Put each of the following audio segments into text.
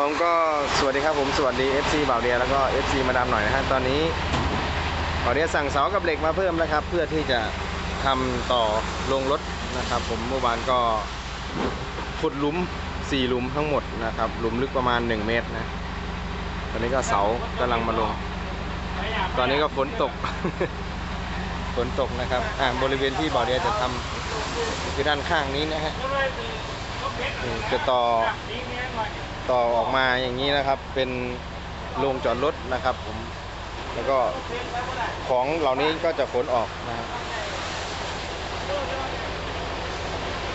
ผมก็สวัสดีครับผมสวัสดี FC บ่าวเดียแล้วก็ FC มาดามหน่อยนะฮะตอนนี้บ่าวเดียสั่งเสากับเหล็กมาเพิ่มแล้วครับ เพื่อที่จะทำต่อลงรถนะครับ ผมเมื่อวานก็ขุดหลุม4หลุมทั้งหมดนะครับหลุมลึกประมาณ 1 เมตรนะ ตอนนี้ก็เสากำลังมาลง ตอนนี้ก็ฝนตก ฝนตกนะครับอ่าบริเวณที่บ่าวเดียจะทำคือด้านข้างนี้นะฮะจะต่อ ต่อออกมาอย่างนี้นะครับ เป็นโรงจอดรถนะครับผมแล้วก็ของเหล่านี้ก็จะขนออกนะครับ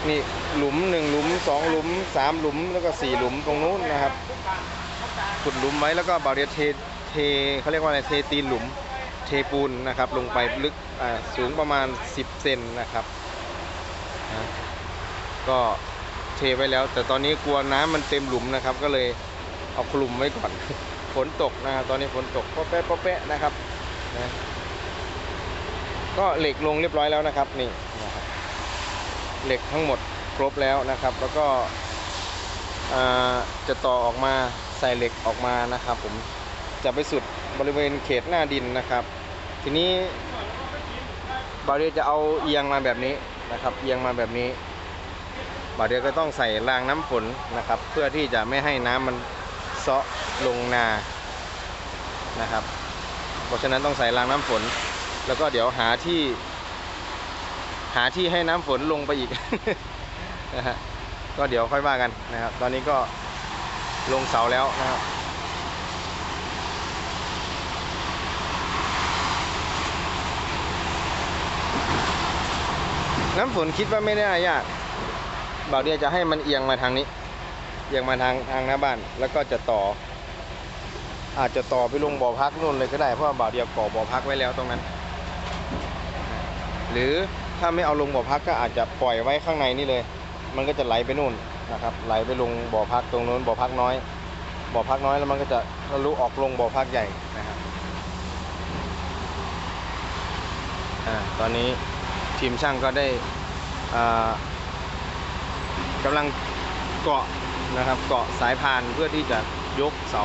นี่หลุมหนึ่งหลุมสองหลุมสามหลุมแล้วก็สี่หลุมตรงนู้นนะครับขุดหลุมไว้แล้วก็บาเรียเทเทเขาเรียกว่าอะไรเทตีนหลุมเทปูนนะครับ ลงไปลึกอ่าสูงประมาณ 10 เซนนะครับนะก็ เทไว้แล้ว แต่ตอนนี้กลัวน้ำมันเต็มหลุมนะครับ ก็เลยเอาคลุมไว้ก่อนฝนตกนะครับตอนนี้ฝนตกป๊อแป๊ะป๊อแป๊ะนะครับนะก็เหล็กลงเรียบร้อยแล้วนะครับนี่นะครับเหล็กทั้งหมดครบแล้วนะครับ แล้วก็จะต่อออกมาใส่เหล็กออกมานะครับ ผมจะไปสุดบริเวณเขตหน้าดินนะครับ ทีนี้บาเรียจะเอาเอียงมาแบบนี้นะครับ เอียงมาแบบนี้ บาเรียวก็ต้องใส่รางน้ำฝนนะครับ เพื่อที่จะไม่ให้น้ำมันเซาะลงนานะครับ เพราะฉะนั้นต้องใส่รางน้ำฝน แล้วก็เดี๋ยวหาที่ หาที่ให้น้ำฝนลงไปอีกนะฮะก็เดี๋ยวค่อยว่ากันนะครับ ตอนนี้ก็ลงเสาแล้วนะครับน้ำฝนคิดว่าไม่ได้ยาก บ่าวเดียจะให้มันเอียงมาทางนี้ เอียงมาทางทางหน้าบ้าน แล้วก็จะต่อ อาจจะต่อไปลงบ่อพักนู่นเลยก็ได้ เพราะว่าบ่าวเดียก่อบ่อพักไว้แล้วตรงนั้น หรือถ้าไม่เอาลงบ่อพักก็อาจจะปล่อยไว้ข้างในนี่เลย มันก็จะไหลไปนู่นนะครับ ไหลไปลงบ่อพักตรงนู้นบ่อพักน้อย บ่อพักน้อยแล้วมันก็จะทะลุออกลงบ่อพักใหญ่นะครับอ่าตอนนี้ทีมช่างก็ได้อ่า กำลังเกาะนะครับเกาะสายพานเพื่อที่จะยกเสา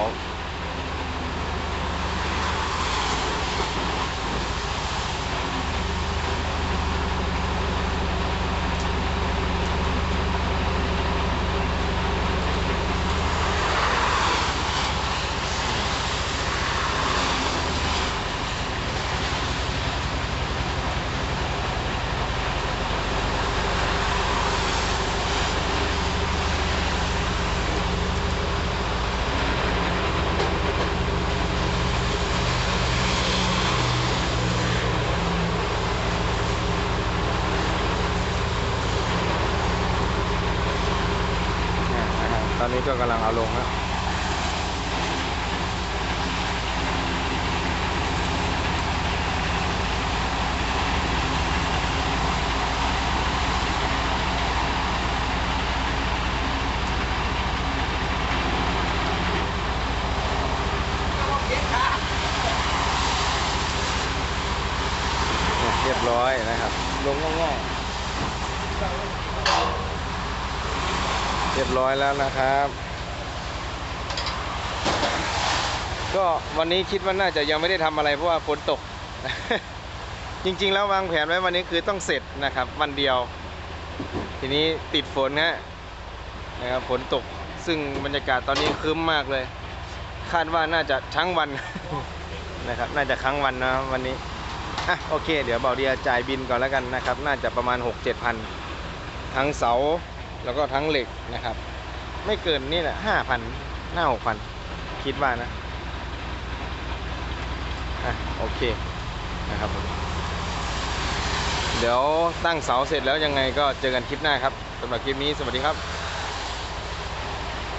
อนนี้ก็กำลังเอาลงครับเนี่ยเรียบร้อยนะครับ ลงง่ายๆ เรียบร้อยแล้วนะครับ ก็วันนี้คิดว่าน่าจะยังไม่ได้ทำอะไรเพราะว่าฝนตก จริง ๆ แล้ววางแผนไว้วันนี้คือต้องเสร็จนะครับ วันเดียว ทีนี้ติดฝนฮะนะครับฝนตกซึ่งบรรยากาศตอนนี้ครึ้มมากเลย คาดว่าน่าจะทั้งวันนะครับ น่าจะครั้งวันนะวันนี้อะโอเค เดี๋ยวเบาเดียจ่ายบินก่อนแล้วกันนะครับ น่าจะประมาณ 6-7พันทั้งเสา แล้วก็ทั้งเหล็กนะครับ ไม่เกินนี่แหละห้าพันห้าหกพันคิดว่านะอะโอเคนะครับเดี๋ยวตั้งเสาเสร็จแล้วยังไงก็เจอกันคลิปหน้าครับสำหรับคลิปนี้สวัสดีครับ